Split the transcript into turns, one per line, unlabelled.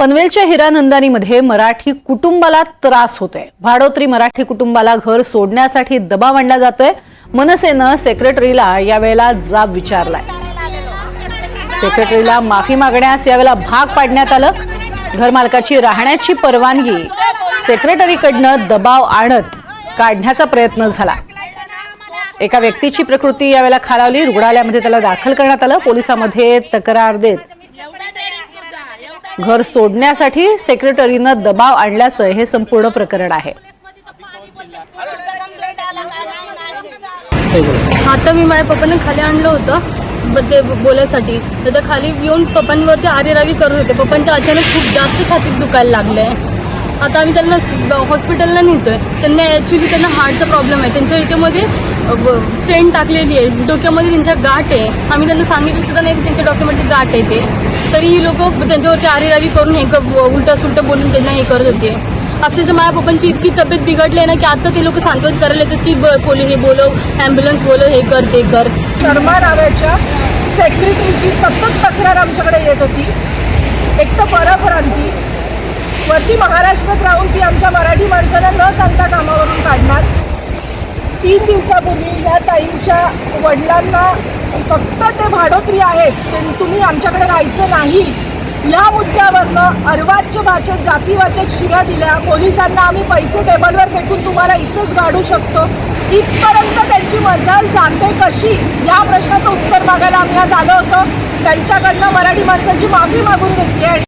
पनवेलच्या हिरानंदानीमध्ये मराठी कुटुंबाला त्रास होतोय. भाडोत्री मराठी कुटुंबाला घर सोडण्यासाठी दबाव आणला जातोय. मनसेनं सेक्रेटरीला यावेळेला जाब विचारलाय. सेक्रेटरीला माफी मागण्यास यावेळेला भाग पाडण्यात आलं. घरमालकाची राहण्याची परवानगी सेक्रेटरीकडनं दबाव आणत काढण्याचा प्रयत्न झाला. एका व्यक्तीची प्रकृती यावेळेला खालावली. रुग्णालयामध्ये त्याला दाखल करण्यात आलं. पोलिसांमध्ये तक्रार देत घर सोडण्यासाठी सेक्रेटरीनं दबाव आणल्याचं हे संपूर्ण प्रकरण आहे.
आता मी माझ्या पप्पांना खाली आणलं होतं ब- ते बोलायसाठी. तर ते खाली येऊन पप्पांवरती आरेरावी करत होते. पप्पांच्या अचानक खूप जास्त छातीत दुखायला लागले. आता आम्ही त्यांना हॉस्पिटलला नेतोय. त्यांना ॲक्च्युली त्यांना हार्टचा प्रॉब्लेम आहे. त्यांच्या याच्यामध्ये स्टेन टाकलेली आहे डोक्यामध्ये त्यांच्या गाठ आहे. आम्ही त्यांना सांगितलं सुद्धा नाही की त्यांच्या डोक्यामध्ये गाठ आहे ते. तरी ही लोक त्यांच्यावरती आरेरावी करून हे उलटा सुलटं बोलून त्यांना हे करत होते. अक्षरशः माझ्या पप्पांची इतकी तब्येत बिघडली आहे ना की आता ते लोक सांत्वन करायला येतात की ब- पोली हे बोलव ॲम्ब्युलन्स बोलव हे कर ते कर.
शर्मा नावाच्या सेक्रेटरीची सतत तक्रार आमच्याकडे येत होती. एक तर परप्रांती वरती महाराष्ट्रात राहून ती आमच्या मराठी माणसांना न सांगता कामावरून काढणार. तीन दिवसापूर्वी या ताईंच्या वडिलांना फक्त ते भाडोत्री आहेत ते तुम्ही आमच्याकडे राहायचं नाही. या मुद्द्यावरनं अर्वाच्य भाषेत जातीवाचक शिव्या दिल्या. पोलिसांना आम्ही पैसे टेबलवर फेकून तुम्हाला इथेच गाडू शकतो. इथपर्यंत त्यांची मजाल जाते कशी? या प्रश्नाचं उत्तर मागायला आम्ही आज आलो होतो. त्यांच्याकडनं मराठी माणसांची माफी मागून घेतली आणि